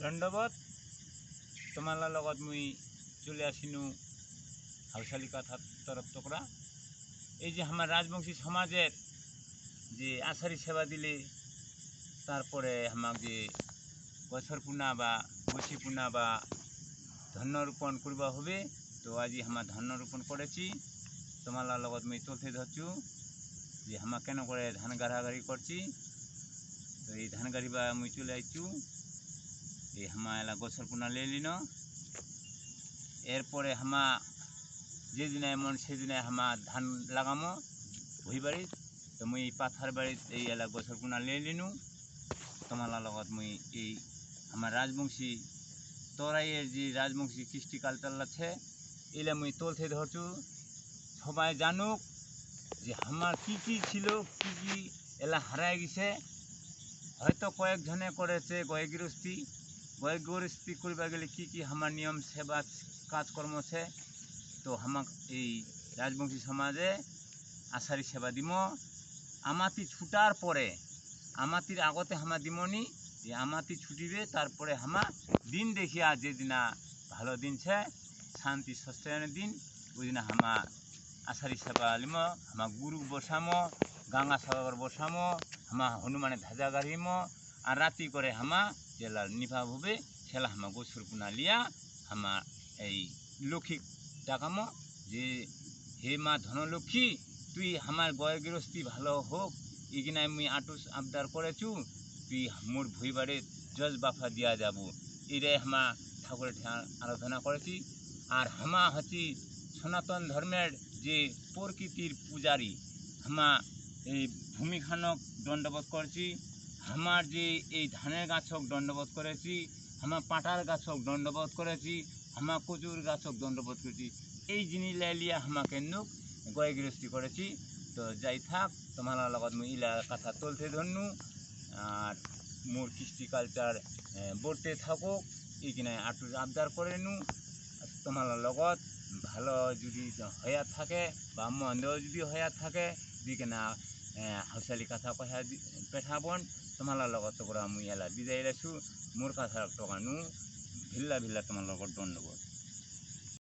দণ্ডবত তোমালা লগত মুই চলে আসিনু হাউসালি কথার তরফ তোকরা। এই যে আমার রাজবংশী সমাজের যে আশারি সেবা দিলে, তারপরে যে বছর পুনা বা বসি পুনা বা ধন্য রোপণ করবা হবে, তো আজি আমার ধন্য রোপণ করেছি। তোমালা লগত মুই চলতে ধরছু যে আমা কেন করে ধান গাড়াগাড়ি করছি। তো এই ধান গাড়িবা মুই চলে আইছু। এই হামা এলা গছর পুনা লে লিন এরপরে হামা যেদিনে এমন সেদিনে হামা ধান লাগামো ভুই বাড়িত তো মুই পাথার বাড়িত এই এলা গছর পুনা লে লিনু তোমালা লগত মুই এই আমার রাজবংশী তরাইয়ের যে রাজবংশী কৃষ্টি কালচার আছে এলা মুই তোলতে ধরছু সবাই জানুক যে আমার কি কি ছিল কি কি এলা হারায় গেছে হয়তো কয়েকজনে করেছে গয় গৃহস্থী গয় স্পিক করবা গেলে কি কি আমার নিয়ম, সেবা, কাজকর্ম আছে? তো আমাক এই রাজবংশী সমাজে আশারি সেবা দিম। আমাতি ছুটার পরে, আমাতির আগতে হামা দিমনি যে আমাতি ছুটিবে, তারপরে হামা দিন দেখিয়া যেদিনা ভালো দিন ছে শান্তি সস্তায়নের দিন, ওই দিন হামা আশারি সেবা লিম, হামা গুরু বসামো গঙ্গা সাগর বসামো, হামা হনুমানে ধাজা গাড়িম আর রাতি করে হামা জেলা নিভা হবে সেলা হামা গোসুর পুনা লিয়া হামা এই লক্ষ্মী ডাকামো যে হে মা ধনলক্ষ্মী, তুই আমার গয় গৃহস্থী ভালো হোক, ইগিনায় মুই আটুস আবদার করেছু তুই মোর ভুই বাড়ি জজ বাফা দিয়া যাব। এটাই হামা ঠাকুরের আরাধনা করেছি। আর হামা হচ্ছি সনাতন ধর্মের যে প্রকৃতির পূজারী। হামা এই ভূমিখানক দণ্ডবোধ করেছি। আমার যে এই ধানের গাছক দণ্ডবোধ করেছি আমার পাটার গাছক দণ্ডবোধ করেছি আমার কচুর গাছক দণ্ডবোধ করেছি এই জিনিস লাইলিয়া আমাকে নুক গয় গৃহস্থী করেছি তো যাই থাক তোমার লগত মুই ইলা কথা তুলতে ধরনু আর মোর কৃষ্টি কালচার বলতে থাকুক এইখানে আটু আবদার করে নু তোমার লগত ভালো যদি হইয়া থাকে বা মন্দ যদি হইয়া থাকে দিকে না হাউসালি কথা কথা পেঠাবন তোমার লগত তোরা মুই এলা বিদায় লেছু মোর কথা টকানু ভিল্লা ভিল্লা তোমার লগত দণ্ডবোধ